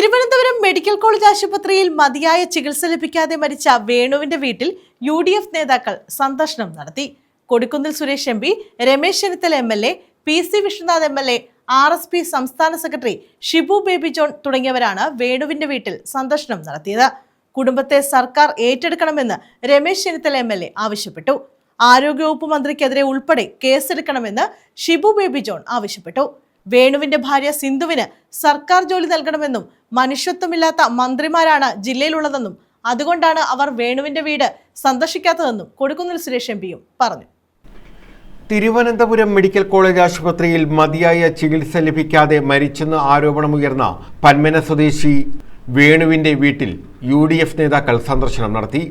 Thiruvananthapuram medical college ആശുപത്രിയിൽ മതിയായ ചികിത്സ ലഭിക്കാതെ മരിച്ച വേണുവിന്റെ വീട്ടിൽ യു ഡി എഫ് നേതാക്കൾ സന്ദർശനം നടത്തി. Kodikunnil Suresh M P Ramesh Chennithala M L A P C Vishwanath M L A R S P സംസ്ഥാന സെക്രട്ടറി ഷിബു ബേബി ജോൺ തുടങ്ങിയവരാണ് വേണുവിന്റെ വീട്ടിൽ സന്ദർശനം നടത്തിയത്. കുടുംബത്തെ സർക്കാർ ഏറ്റെടുക്കണമെന്ന് Ramesh Chennithala M L A ആവശ്യപ്പെട്ടു. ആരോഗ്യവകുപ്പ് മന്ത്രിക്കെതിരെ ഉൾപ്പെടെ കേസെടുക്കണമെന്ന് ഷിബു ബേബി ജോൺ ആവശ്യപ്പെട്ടു. വേണുവിന്റെ ഭാര്യ സിന്ധുവിന് സർക്കാർ ജോലി നൽകണമെന്നും മനുഷ്യത്വമില്ലാത്ത മന്ത്രിമാരാണ് ജില്ലയിലുള്ളതെന്നും അതുകൊണ്ടാണ് അവർ വേണുവിന്റെ വീട് സന്ദർശിക്കാത്തതെന്നും കൊടുക്കുന്നിൽ സുരേഷ് എം പിയും പറഞ്ഞു. തിരുവനന്തപുരം മെഡിക്കൽ കോളേജ് ആശുപത്രിയിൽ മതിയായ ചികിത്സ ലഭിക്കാതെ മരിച്ചെന്ന് ആരോപണമുയർന്ന പന്മന സ്വദേശി വേണുവിന്റെ വീട്ടിൽ യു ഡി എഫ് നേതാക്കൾ സന്ദർശനം നടത്തി.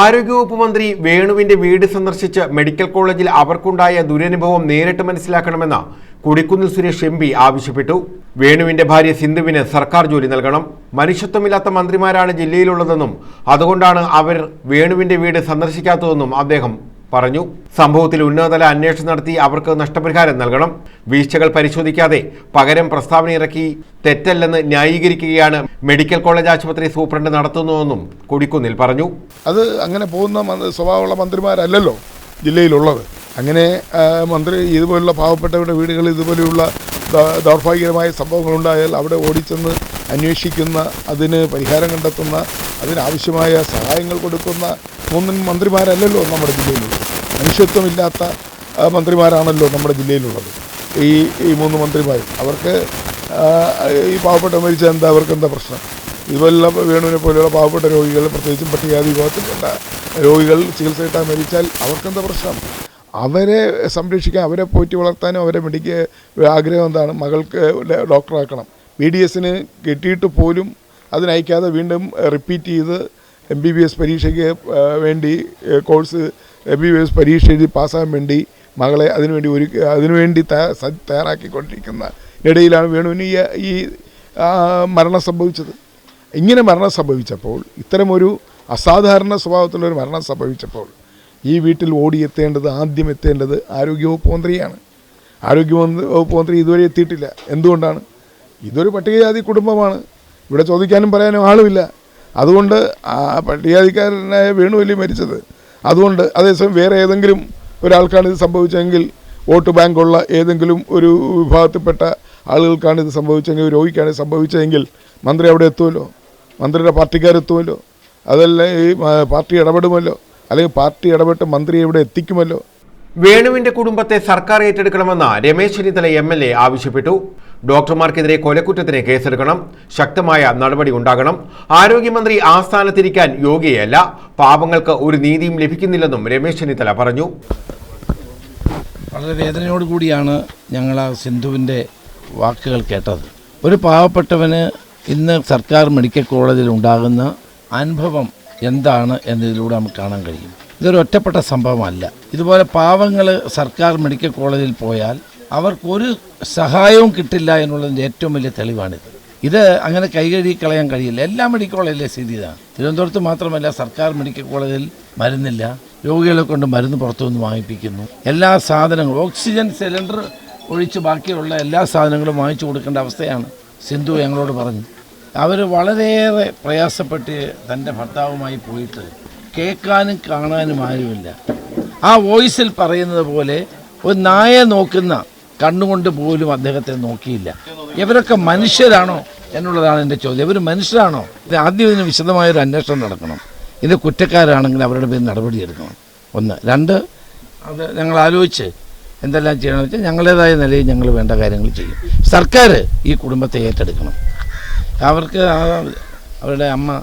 ആരോഗ്യവകുപ്പ് മന്ത്രി വേണുവിന്റെ വീട് സന്ദർശിച്ച് മെഡിക്കൽ കോളേജിൽ അവർക്കുണ്ടായ ദുരനുഭവം നേരിട്ട് മനസ്സിലാക്കണമെന്ന് കൊടിക്കുന്നിൽ സുരേഷ് എം പി ആവശ്യപ്പെട്ടു. വേണുവിന്റെ ഭാര്യ സിന്ധുവിന് സർക്കാർ ജോലി നൽകണം. മനുഷ്യത്വമില്ലാത്ത മന്ത്രിമാരാണ് ജില്ലയിലുള്ളതെന്നും അതുകൊണ്ടാണ് അവർ വേണുവിന്റെ വീട് സന്ദർശിക്കാത്തതെന്നും അദ്ദേഹം പറഞ്ഞു. സംഭവത്തിൽ ഉന്നതതല അന്വേഷണം നടത്തി അവർക്ക് നഷ്ടപരിഹാരം നൽകണം. വീഴ്ചകൾ പരിശോധിക്കാതെ പകരം പ്രസ്താവന ഇറക്കി തെറ്റല്ലെന്ന് ന്യായീകരിക്കുകയാണ് മെഡിക്കൽ കോളേജ് ആശുപത്രി സൂപ്രണ്ട് നടത്തുന്നതെന്നും കൊടിക്കുന്നിൽ പറഞ്ഞു. അത് അങ്ങനെ പോകുന്ന സ്വഭാവമുള്ള മന്ത്രിമാരല്ലല്ലോ ജില്ലയിലുള്ളത്. അങ്ങനെ മന്ത്രി ഇതുപോലുള്ള പാവപ്പെട്ടവരുടെ വീടുകളിൽ ഇതുപോലെയുള്ള ദൗർഭാഗ്യകരമായ സംഭവങ്ങളുണ്ടായാൽ അവിടെ ഓടിച്ചെന്ന് അന്വേഷിക്കുന്ന അതിന് പരിഹാരം കണ്ടെത്തുന്ന അതിനാവശ്യമായ സഹായങ്ങൾ കൊടുക്കുന്ന മൂന്നും മന്ത്രിമാരല്ലല്ലോ നമ്മുടെ ജില്ലയിലുള്ളത് മനുഷ്യത്വമില്ലാത്ത മന്ത്രിമാരാണല്ലോ നമ്മുടെ ജില്ലയിലുള്ളത്. ഈ ഈ മൂന്ന് മന്ത്രിമാരും അവർക്ക് ഈ പാവപ്പെട്ട മരിച്ച എന്താ? അവർക്ക് എന്താ പ്രശ്നം? ഇതുപോലുള്ള വേണുവിനെ പോലെയുള്ള പാവപ്പെട്ട രോഗികൾ പ്രത്യേകിച്ചും പട്ടികജാതി വിഭാഗത്തിൽപ്പെട്ട രോഗികൾ ചികിത്സ കിട്ടാൻ മരിച്ചാൽ അവർക്കെന്താ പ്രശ്നം? അവരെ സംരക്ഷിക്കാൻ അവരെ പോറ്റി വളർത്താനും അവരെ മെഡിക്ക ആഗ്രഹം എന്താണ്? മകൾക്ക് ഡോക്ടറാക്കണം. ബി ഡി എസിന് കിട്ടിയിട്ട് പോലും അതിനയക്കാതെ വീണ്ടും റിപ്പീറ്റ് ചെയ്ത് എം ബി ബി എസ് പരീക്ഷയ്ക്ക് വേണ്ടി course M B B S പരീക്ഷ എഴുതി പാസ്സാകാൻ വേണ്ടി മകളെ അതിനുവേണ്ടി ഒരു അതിനുവേണ്ടി തയ്യാറാക്കിക്കൊണ്ടിരിക്കുന്ന ഇടയിലാണ് വേണുവിന് ഈ ഈ മരണം സംഭവിച്ചത്. ഇങ്ങനെ മരണം സംഭവിച്ചപ്പോൾ ഇത്തരമൊരു അസാധാരണ സ്വഭാവത്തിലൊരു മരണം സംഭവിച്ചപ്പോൾ ഈ വീട്ടിൽ ഓടിയെത്തേണ്ടത് ആദ്യം എത്തേണ്ടത് ആരോഗ്യവകുപ്പ് മന്ത്രിയാണ്. ആരോഗ്യമന്ത്രി വകുപ്പ് മന്ത്രി ഇതുവരെ എത്തിയിട്ടില്ല. എന്തുകൊണ്ടാണ്? ഇതൊരു പട്ടികജാതി കുടുംബമാണ്. ഇവിടെ ചോദിക്കാനും പറയാനും ആളുമില്ല. അതുകൊണ്ട് ആ പട്ടികജാതിക്കാരനായ വേണുവല്ലി മരിച്ചത്. അതുകൊണ്ട് അതേസമയം വേറെ ഏതെങ്കിലും ഒരാൾക്കാണ് ഇത് സംഭവിച്ചതെങ്കിൽ വോട്ട് ബാങ്കുള്ള ഏതെങ്കിലും ഒരു വിഭാഗത്തിൽപ്പെട്ട ആളുകൾക്കാണ് ഇത് സംഭവിച്ചെങ്കിൽ രോഗിക്കാണ് സംഭവിച്ചതെങ്കിൽ മന്ത്രി അവിടെ എത്തുമല്ലോ? മന്ത്രിയുടെ പാർട്ടിക്കാരെത്തുമല്ലോ? അതല്ല ഈ പാർട്ടി ഇടപെടുമല്ലോ? അല്ലെങ്കിൽ പാർട്ടി ഇടപെട്ട് മന്ത്രിയെ ഇവിടെ എത്തിക്കുമല്ലോ? വേണുവിന്റെ കുടുംബത്തെ സർക്കാർ ഏറ്റെടുക്കണമെന്ന് Ramesh Chennithala M L A ആവശ്യപ്പെട്ടു. ഡോക്ടർമാർക്കെതിരെ കൊലക്കുറ്റത്തിന് കേസെടുക്കണം. ശക്തമായ നടപടി ഉണ്ടാകണം. ആരോഗ്യമന്ത്രി ആസ്ഥാനത്തിരിക്കാൻ സ്ഥാനത്തിരിക്കാൻ യോഗ്യയല്ല. പാപങ്ങൾക്ക് ഒരു നീതിയും ലഭിക്കുന്നില്ലെന്നും രമേശ് ചെന്നിത്തല പറഞ്ഞു. വളരെ വേദനയോട് കൂടിയാണ് ഞങ്ങൾ ആ സിന്ധുവിന്റെ വാക്കുകൾ കേട്ടത്. ഒരു പാവപ്പെട്ടവന് ഇന്ന് സർക്കാർ മെഡിക്കൽ കോളേജിൽ ഉണ്ടാകുന്ന അനുഭവം എന്താണ് എന്നതിലൂടെ നമുക്ക് കാണാൻ കഴിയും. ഇതൊരു ഒറ്റപ്പെട്ട സംഭവമല്ല. ഇതുപോലെ പാവങ്ങൾ സർക്കാർ മെഡിക്കൽ കോളേജിൽ പോയാൽ അവർക്കൊരു സഹായവും കിട്ടില്ല എന്നുള്ളതിന്റെ ഏറ്റവും വലിയ തെളിവാണിത്. ഇത് അങ്ങനെ കൈകഴുകി കളയാൻ കഴിയില്ല. എല്ലാ മെഡിക്കൽ കോളേജിലെ സ്ഥിതി ഇതാണ്. തിരുവനന്തപുരത്ത് മാത്രമല്ല സർക്കാർ മെഡിക്കൽ കോളേജിൽ മരുന്നില്ല. രോഗികളെ കൊണ്ട് മരുന്ന് പുറത്തുനിന്ന് വാങ്ങിപ്പിക്കുന്നു. എല്ലാ സാധനങ്ങളും ഓക്സിജൻ സിലിണ്ടർ ഒഴിച്ച് ബാക്കിയുള്ള എല്ലാ സാധനങ്ങളും വാങ്ങിച്ചു കൊടുക്കേണ്ട അവസ്ഥയാണ് സിന്ധു ഞങ്ങളോട് പറഞ്ഞു അവർ വളരെയേറെ പ്രയാസപ്പെട്ട് തന്റെ ഭർത്താവുമായി പോയിട്ട് കേൾക്കാനും കാണാനും ആരുമില്ല. ആ വോയിസിൽ പറയുന്നത് പോലെ ഒരു നായ നോക്കുന്ന കണ്ണുകൊണ്ട് പോലും അദ്ദേഹത്തെ നോക്കിയില്ല. ഇവരൊക്കെ മനുഷ്യരാണോ എന്നുള്ളതാണ് എന്റെ ചോദ്യം. ഇവർ മനുഷ്യരാണോ? ആദ്യം ഇതിന് വിശദമായൊരു അന്വേഷണം നടക്കണം. ഇത് കുറ്റക്കാരാണെങ്കിൽ അവരുടെ പേര് നടപടിയെടുക്കണം ഒന്ന്. രണ്ട് അത് ഞങ്ങൾ ആലോചിച്ച് എന്തെല്ലാം ചെയ്യണമെന്ന് വെച്ചാൽ ഞങ്ങളുടേതായ നിലയിൽ ഞങ്ങൾ വേണ്ട കാര്യങ്ങൾ ചെയ്യും. സർക്കാർ ഈ കുടുംബത്തെ ഏറ്റെടുക്കണം. അവർക്ക് അവരുടെ അമ്മ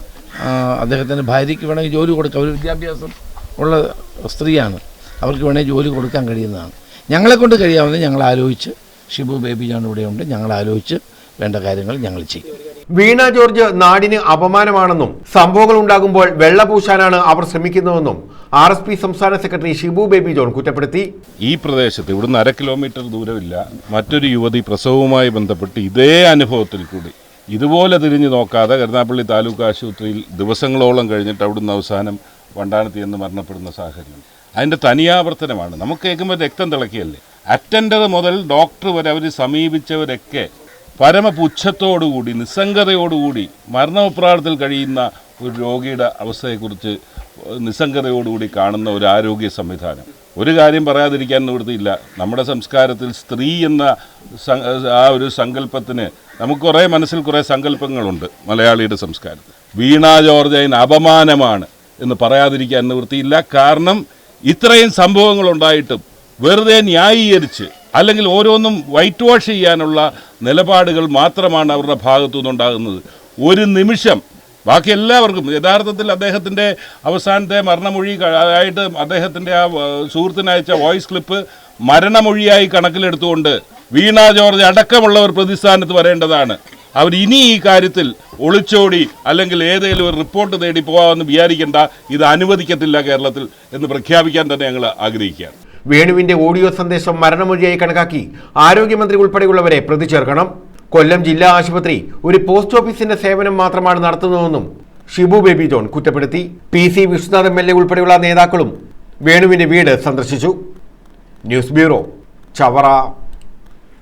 അദ്ദേഹത്തിന്റെ ഭാര്യയ്ക്ക് വേണമെങ്കിൽ ജോലി കൊടുക്കാം. ഒരു വിദ്യാഭ്യാസം ഉള്ള സ്ത്രീയാണ്. അവർക്ക് വേണമെങ്കിൽ ജോലി കൊടുക്കാൻ കഴിയുന്നതാണ്. ഞങ്ങളെ കൊണ്ട് കഴിയാവുന്നത് ഞങ്ങൾ ആലോചിച്ച് ഷിബു ബേബി ജോൺ ഇവിടെയുണ്ട് ഞങ്ങൾ ആലോചിച്ച് വേണ്ട കാര്യങ്ങൾ ഞങ്ങൾ ചെയ്യും. വീണ ജോർജ് നാടിന് അപമാനമാണെന്നും സംഭവങ്ങൾ ഉണ്ടാകുമ്പോൾ വെള്ളപൂശാനാണ് അവർ ശ്രമിക്കുന്നതെന്നും ആർ എസ് പി സംസ്ഥാന സെക്രട്ടറി ഷിബു ബേബി ജോൺ കുറ്റപ്പെടുത്തി. ഈ പ്രദേശത്ത് ഇവിടുന്ന് അര കിലോമീറ്റർ ദൂരമില്ല. മറ്റൊരു യുവതി പ്രസവവുമായി ബന്ധപ്പെട്ട് ഇതേ അനുഭവത്തിൽ കൂടി ഇതുപോലെ തിരിഞ്ഞു നോക്കാതെ കരുനാപ്പള്ളി താലൂക്ക് ആശുപത്രിയിൽ ദിവസങ്ങളോളം കഴിഞ്ഞിട്ട് അവിടുന്ന് അവസാനം വണ്ടാനത്തി എന്ന് മരണപ്പെടുന്ന സാഹചര്യം. അതിന്റെ തനിയാവർത്തനമാണ്. നമുക്ക് കേൾക്കുമ്പോൾ രക്തം തിളക്കിയല്ലേ? അറ്റൻഡർ മുതൽ ഡോക്ടർ വരെ അവർ സമീപിച്ചവരൊക്കെ പരമപുച്ഛത്തോടുകൂടി നിസ്സംഗതയോടുകൂടി മരണപ്രാളത്തിൽ കഴിയുന്ന ഒരു രോഗിയുടെ അവസ്ഥയെക്കുറിച്ച് നിസ്സംഗതയോടുകൂടി കാണുന്ന ഒരു ആരോഗ്യ സംവിധാനം. ഒരു കാര്യം പറയാതിരിക്കാൻ നിവൃത്തിയില്ല നമ്മുടെ സംസ്കാരത്തിൽ സ്ത്രീ എന്ന ആ ഒരു സങ്കല്പത്തിന് നമുക്ക് കുറേ മനസ്സിൽ കുറേ സങ്കല്പങ്ങളുണ്ട് മലയാളിയുടെ സംസ്കാരത്തിൽ. വീണ ജോർജൈൻ അപമാനമാണ് എന്ന് പറയാതിരിക്കാൻ നിവൃത്തിയില്ല. കാരണം ഇത്രയും സംഭവങ്ങൾ ഉണ്ടായിട്ടും വെറുതെ ന്യായീകരിച്ച് അല്ലെങ്കിൽ ഓരോന്നും വൈറ്റ് വാഷ് ചെയ്യാനുള്ള നിലപാടുകൾ മാത്രമാണ് അവരുടെ ഭാഗത്തു നിന്നുണ്ടാകുന്നത് ഒരു നിമിഷം ബാക്കി എല്ലാവർക്കും യഥാർത്ഥത്തിൽ അദ്ദേഹത്തിന്റെ അവസാനത്തെ മരണമൊഴി ആയിട്ട് അദ്ദേഹത്തിന്റെ ആ സുഹൃത്തിനയച്ച വോയിസ് ക്ലിപ്പ് മരണമൊഴിയായി കണക്കിലെടുത്തുകൊണ്ട് വീണ ജോർജ് അടക്കമുള്ളവർ പ്രതിസ്ഥാനത്ത് വരേണ്ടതാണ്. അവർ ഇനി ഈ കാര്യത്തിൽ ഒളിച്ചോടി അല്ലെങ്കിൽ ഏതെങ്കിലും ഒരു റിപ്പോർട്ട് തേടി പോകാമെന്ന് വിചാരിക്കേണ്ട ഇത് അനുവദിക്കത്തില്ല കേരളത്തിൽ എന്ന് പ്രഖ്യാപിക്കാൻ തന്നെ ഞങ്ങൾ ആഗ്രഹിക്കുകയാണ്. വേണുവിന്റെ ഓഡിയോ സന്ദേശം മരണമൊഴിയായി കണക്കാക്കി ആരോഗ്യമന്ത്രി ഉൾപ്പെടെയുള്ളവരെ പ്രതി ചേർക്കണം. കൊല്ലം ജില്ലാ ആശുപത്രി ഒരു പോസ്റ്റ് ഓഫീസിന്റെ സേവനം മാത്രമാണ് നടത്തുന്നതെന്നും ഷിബു ബേബി ജോൺ കുറ്റപ്പെടുത്തി. P C Vishwanath M L A ഉൾപ്പെടെയുള്ള നേതാക്കളും വേണുവിന്റെ വീട് സന്ദർശിച്ചു. News bureau Chavara.